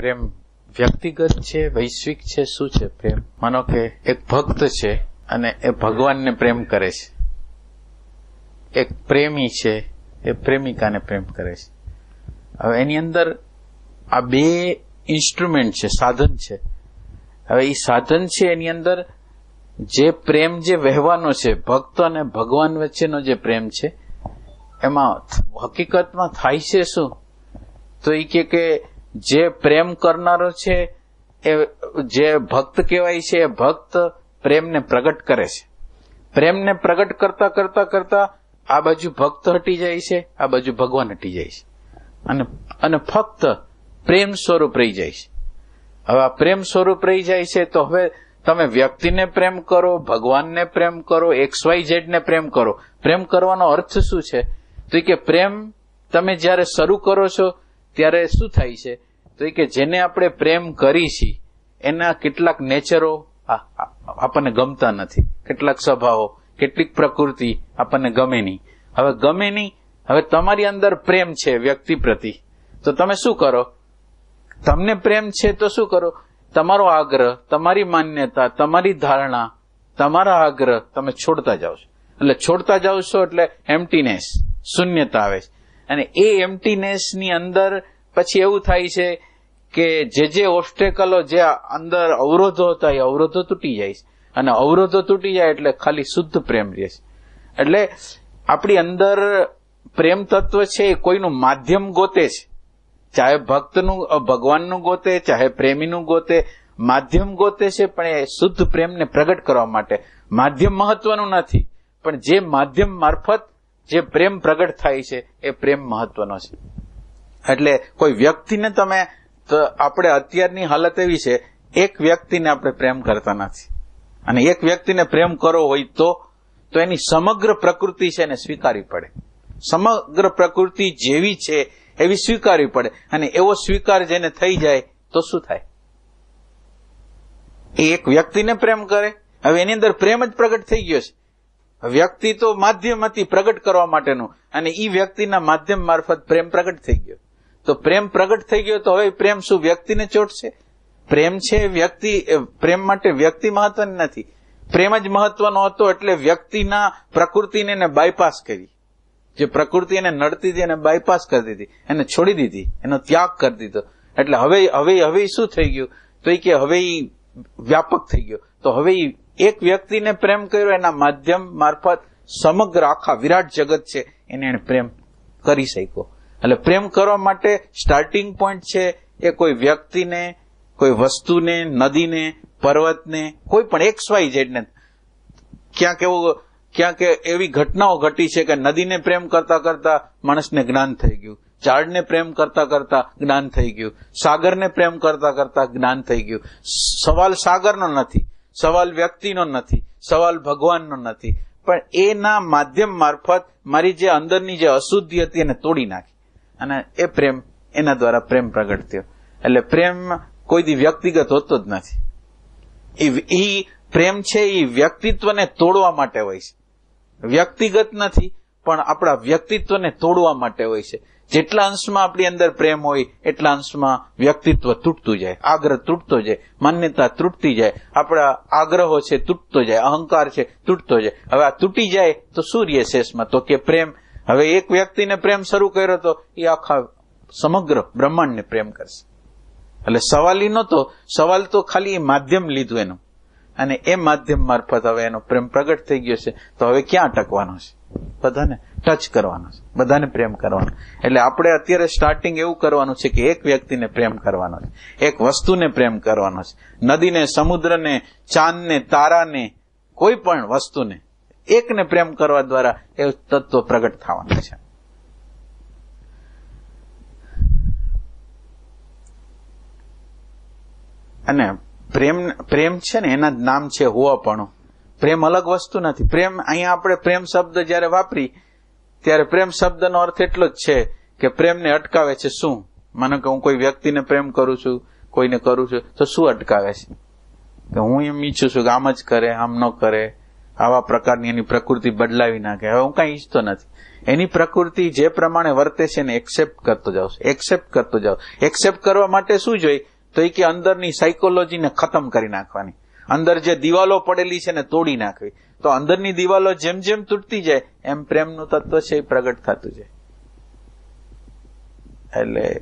પ્રેમ વ્યક્તિગત છે, વૈશ્વિક છે, શું છે પ્રેમ? માનો કે એક ભક્ત છે અને એ ભગવાનને પ્રેમ કરે છે. એક પ્રેમી છે, એ પ્રેમિકાને પ્રેમ કરે છે. હવે એની અંદર આ બે ઇન્સ્ટ્રુમેન્ટ છે, સાધન છે. હવે એ સાધન છે એની અંદર જે પ્રેમ જે વહેવાનો છે, ભક્ત અને ભગવાન વચ્ચેનો જે પ્રેમ છે, એમાં હકીકતમાં થાય છે શું? તો એ કે જે પ્રેમ કરનારો છે, એ જે ભક્ત કહેવાય છે, એ ભક્ત પ્રેમને પ્રગટ કરે છે. પ્રેમને પ્રગટ કરતા કરતા કરતા આ બાજુ ભક્ત હટી જાય છે, આ બાજુ ભગવાન હટી જાય છે. અને અને ફક્ત પ્રેમ સ્વરૂપ રહી જાય છે. હવે આ પ્રેમ સ્વરૂપ રહી જાય છે, તો હવે તમે વ્યક્તિને પ્રેમ કરો, ભગવાનને પ્રેમ કરો, એક્સ વાય ઝેડ ને પ્રેમ કરો. પ્રેમ કરવાનો અર્થ શું છે? તો કે પ્રેમ તમે જ્યારે શરૂ કરો છો, ત્યારે શું થાય છે? તો એ કે જેને આપણે પ્રેમ કરી છીએ એના કેટલાક નેચરો આપણને ગમતા નથી. કેટલાક સ્વભાવો, કેટલીક પ્રકૃતિ આપણને ગમે નહીં. હવે ગમે નહીં, હવે તમારી અંદર પ્રેમ છે વ્યક્તિ પ્રતિ. તો તમે શું કરો? તમને પ્રેમ છે તો શું કરો? તમારો આગ્રહ, તમારી માન્યતા, તમારી ધારણા, તમારા આગ્રહ તમે છોડતા જાઓ છો. એટલે છોડતા જાઓ છો એટલે એમ્પટીનેસ શૂન્યતા આવે છે. અને એ એમ્ટીનેસની અંદર પછી એવું થાય છે કે જે જે ઓબ્સ્ટેકલો જે અંદર અવરોધો હતા, એ અવરોધો તૂટી જાય છે. અને અવરોધો તૂટી જાય એટલે ખાલી શુદ્ધ પ્રેમ રહે છે. એટલે આપણી અંદર પ્રેમ તત્વ છે એ કોઈનું માધ્યમ ગોતે છે. ચાહે ભક્તનું ભગવાનનું ગોતે, ચાહે પ્રેમીનું ગોતે, માધ્યમ ગોતે છે, પણ એ શુદ્ધ પ્રેમને પ્રગટ કરવા માટે. માધ્યમ મહત્વનું નથી, પણ જે માધ્યમ મારફત જે પ્રેમ પ્રગટ થાય છે, એ પ્રેમ મહત્વનો છે. એટલે કોઈ વ્યક્તિને તમે તો આપણે અત્યારની હાલત એવી છે, એક વ્યક્તિને આપણે પ્રેમ કરતા નથી. અને એક વ્યક્તિને પ્રેમ કરવો હોય તો તો એની સમગ્ર પ્રકૃતિ છે એને સ્વીકારવી પડે. સમગ્ર પ્રકૃતિ જેવી છે એવી સ્વીકારવી પડે. અને એવો સ્વીકાર જેને થઈ જાય, તો શું થાય? એ એક વ્યક્તિને પ્રેમ કરે. હવે એની અંદર પ્રેમ જ પ્રગટ થઈ ગયો છે. વ્યક્તિ તો માધ્યમ હતી પ્રગટ કરવા માટેનું. અને એ વ્યક્તિના માધ્યમ મારફત પ્રેમ પ્રગટ થઈ ગયો. તો પ્રેમ પ્રગટ થઈ ગયો તો હવે પ્રેમ શું? વ્યક્તિને ચોટશે પ્રેમ છે વ્યક્તિ પ્રેમ માટે વ્યક્તિ મહત્વની નથી. પ્રેમ જ મહત્વનો હતો એટલે વ્યક્તિના પ્રકૃતિને એને બાયપાસ કરી. જે પ્રકૃતિ એને નડતી હતી એને બાયપાસ કરી દીધી. એને છોડી દીધી. એનો ત્યાગ કરી દીધો. એટલે હવે હવે હવે શું થઈ ગયું? તો એ કે હવે એ વ્યાપક થઈ ગયો. તો હવે એક વ્યક્તિને પ્રેમ કર્યો એના માધ્યમ મારફત સમગ્ર આખા વિરાટ જગત છે એને એને પ્રેમ કરી શક્યો. એટલે પ્રેમ કરવા માટે સ્ટાર્ટિંગ પોઈન્ટ છે એ કોઈ વ્યક્તિને, કોઈ વસ્તુને, નદીને, પર્વતને, કોઈ પણ એક્સ વાય ઝેડને ક્યાંક એવું, ક્યાંક એવી ઘટનાઓ ઘટી છે કે નદીને પ્રેમ કરતા કરતા માણસને જ્ઞાન થઈ ગયું. ઝાડને પ્રેમ કરતા કરતા જ્ઞાન થઈ ગયું. સાગરને પ્રેમ કરતા કરતા જ્ઞાન થઈ ગયું. સવાલ સાગરનો નથી, સવાલ વ્યક્તિનો નથી, સવાલ ભગવાનનો નથી. પણ એના માધ્યમ મારફત મારી જે અંદરની જે અશુદ્ધિ હતી એને તોડી નાખી. અને એ પ્રેમ એના દ્વારા પ્રેમ પ્રગટ થયો. એટલે પ્રેમ કોઈ વ્યક્તિગત હોતો જ નથી. એ પ્રેમ છે એ વ્યક્તિત્વને તોડવા માટે હોય છે. વ્યક્તિગત નથી, પણ આપણા વ્યક્તિત્વને તોડવા માટે હોય છે. જેટલા અંશમાં આપણી અંદર પ્રેમ હોય, એટલા અંશમાં વ્યક્તિત્વ તૂટતું જાય, આગ્રહ તૂટતો જાય, માન્યતા તૂટતી જાય, આપણા આગ્રહો છે તૂટતો જાય, અહંકાર છે તૂટતો જાય. હવે આ તૂટી જાય તો રહે શેષમાં, તો કે પ્રેમ હવે એક વ્યક્તિને પ્રેમ શરૂ કર્યો તો એ આખા સમગ્ર બ્રહ્માંડને પ્રેમ કરશે. એટલે સવાલ ઈ નહોતો, સવાલ તો ખાલી એ માધ્યમ લીધું એનું. અને એ માધ્યમ મારફત હવે એનો પ્રેમ પ્રગટ થઈ ગયો છે. તો હવે ક્યાં અટકવાનો છે? બધાને ટચ કરવાનો છે. બધાને પ્રેમ કરવાનો. એટલે આપણે અત્યારે સ્ટાર્ટિંગ એવું કરવાનું છે કે એક વ્યક્તિને પ્રેમ કરવાનો છે. એક વસ્તુને પ્રેમ કરવાનો છે. નદીને, સમુદ્રને, ચાંદને, તારાને, કોઈ પણ વસ્તુને એકને પ્રેમ કરવા દ્વારા એ તત્વ પ્રગટ થવાનું છે. અને પ્રેમ પ્રેમ છે ને એના નામ છે હોવાપણું. પ્રેમ અલગ વસ્તુ નથી. પ્રેમ, અહીંયા આપણે પ્રેમ શબ્દ જ્યારે વાપરી, ત્યારે પ્રેમ શબ્દનો અર્થ એટલો જ છે કે પ્રેમને અટકાવે છે શું? માનો કે હું કોઈ વ્યક્તિને પ્રેમ કરું છું, કોઈને કરું છું, તો શું અટકાવે છે? કે હું એમ ઈચ્છું છું કે આમ જ કરે, આમ ન કરે. આવા પ્રકારની એની પ્રકૃતિ બદલાવી નાખે. હવે હું કઈ ઈચ્છતો નથી. એની પ્રકૃતિ જે પ્રમાણે વર્તે છે એને એક્સેપ્ટ કરતો જાઓ એક્સેપ્ટ કરતો જાઓ એક્સેપ્ટ કરવા માટે શું જોઈએ? તો એ કે અંદરની સાયકોલોજીને ખતમ કરી નાખવાની. અંદર જે દિવાલો પડેલી છે ને તોડી નાખવી. તો અંદરની દિવાલો જેમ જેમ તૂટતી જાય, એમ પ્રેમનું તત્વ છે એ પ્રગટ થતું જાય. એટલે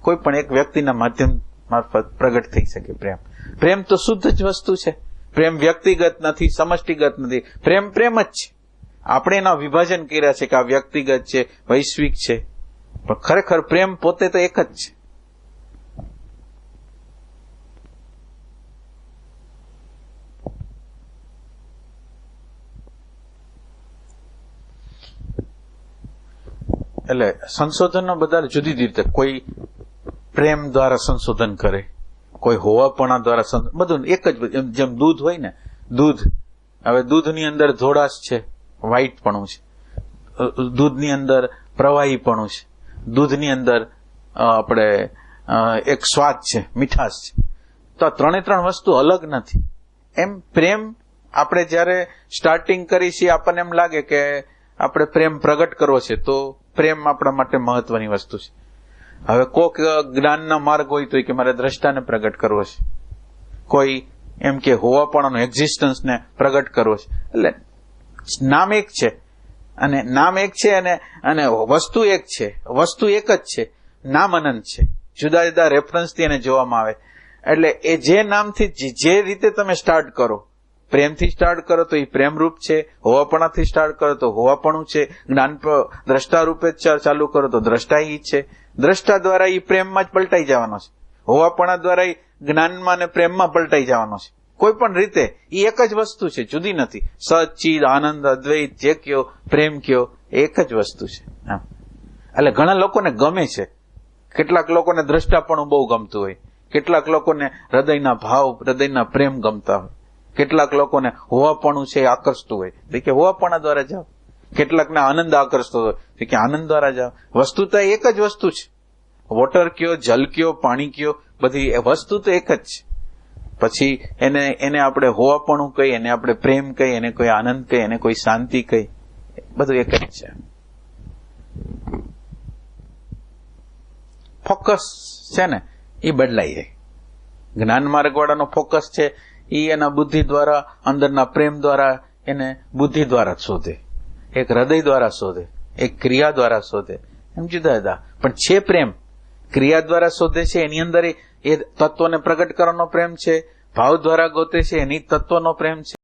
કોઈ પણ એક વ્યક્તિના માધ્યમ મારફત પ્રગટ થઈ શકે પ્રેમ. પ્રેમ તો શુદ્ધ જ વસ્તુ છે. પ્રેમ વ્યક્તિગત નથી, સમષ્ટિગત નથી. પ્રેમ પ્રેમ જ છે. આપણે એના વિભાજન કર્યા છે કે આ વ્યક્તિગત છે, વૈશ્વિક છે. પણ ખરેખર પ્રેમ પોતે તો એક જ છે. એટલે સંશોધનો બધા જુદી જુદી રીતે કોઈ પ્રેમ દ્વારા સંશોધન કરે. કોઈ હોવાપણા દ્વારા બધું એક જ જેમ દૂધ હોય ને, દૂધ. હવે દૂધની અંદર ધોળાશ છે વ્હાઈટપણું છે. દૂધની અંદર પ્રવાહીપણું છે. દૂધની અંદર આપણે એક સ્વાદ છે, મીઠાશ છે. તો આ ત્રણે ત્રણ વસ્તુ અલગ નથી. એમ પ્રેમ, આપણે જ્યારે સ્ટાર્ટિંગ કરી છીએ, આપણને એમ લાગે કે આપણે પ્રેમ પ્રગટ કરવો છે, તો પ્રેમ આપણા માટે મહત્વની વસ્તુ છે. હવે કોક જ્ઞાનના માર્ગ હોય તો એ કે મારે દ્રષ્ટાને પ્રગટ કરવો છે. કોઈ એમ કે હોવાપણાનો એક્ઝિસ્ટન્સને પ્રગટ કરવો છે. એટલે નામ એક છે. અને નામ એક છે અને અને વસ્તુ એક છે. વસ્તુ એક જ છે. નામ અનંત છે. જુદા જુદા રેફરન્સથી એને જોવામાં આવે. એટલે એ જે નામથી જે- રીતે તમે સ્ટાર્ટ કરો, પ્રેમથી સ્ટાર્ટ કરો તો એ પ્રેમરૂપ છે. હોવાપણાથી સ્ટાર્ટ કરો તો હોવાપણું છે. જ્ઞાન દ્રષ્ટા રૂપે જ ચાલુ કરો તો દ્રષ્ટા ઈ છે. દ્રષ્ટા દ્વારા એ પ્રેમમાં જ પલટાઈ જવાનો છે. હોવાપણા દ્વારા એ જ્ઞાનમાં અને પ્રેમમાં પલટાઈ જવાનો છે. કોઈ પણ રીતે એ એક જ વસ્તુ છે, જુદી નથી. સચિદ આનંદ, અદ્વૈત, જે કયો, પ્રેમ કયો, એક જ વસ્તુ છે. એટલે ઘણા લોકોને ગમે છે. કેટલાક લોકોને દ્રષ્ટાપણું બહુ ગમતું હોય. કેટલાક લોકોને હૃદયના ભાવ, હૃદયના પ્રેમ ગમતા હોય. કેટલાક લોકોને હોવાપણું છે આકર્ષતું હોય. કે હોવાપણા દ્વારા જાઓ. કેટલાકને આનંદ આકર્ષતો હતો કે આનંદ દ્વારા જાઓ વસ્તુ તો એક જ વસ્તુ છે. વોટર કયો, જલ કયો, પાણી કયો, બધી વસ્તુ તો એક જ છે. પછી એને એને આપણે હોવાપણું કહી એને આપણે પ્રેમ કહી એને કોઈ આનંદ કહી એને કોઈ શાંતિ કહી બધું એક જ છે. ફોકસ છે ને એ બદલાઈ જાય. જ્ઞાન માર્ગ વાળાનો ફોકસ છે એ એના બુદ્ધિ દ્વારા, અંદરના પ્રેમ દ્વારા, એને બુદ્ધિ દ્વારા જ શોધે. એક હૃદય દ્વારા શોધે, એક ક્રિયા દ્વારા શોધે. એમ જુદા જુદા. પણ છે પ્રેમ. ક્રિયા દ્વારા શોધે છે, એની અંદર એ તત્વને પ્રગટ કરવાનો પ્રેમ છે. ભાવ દ્વારા ગોતે છે, એની તત્વનો પ્રેમ છે.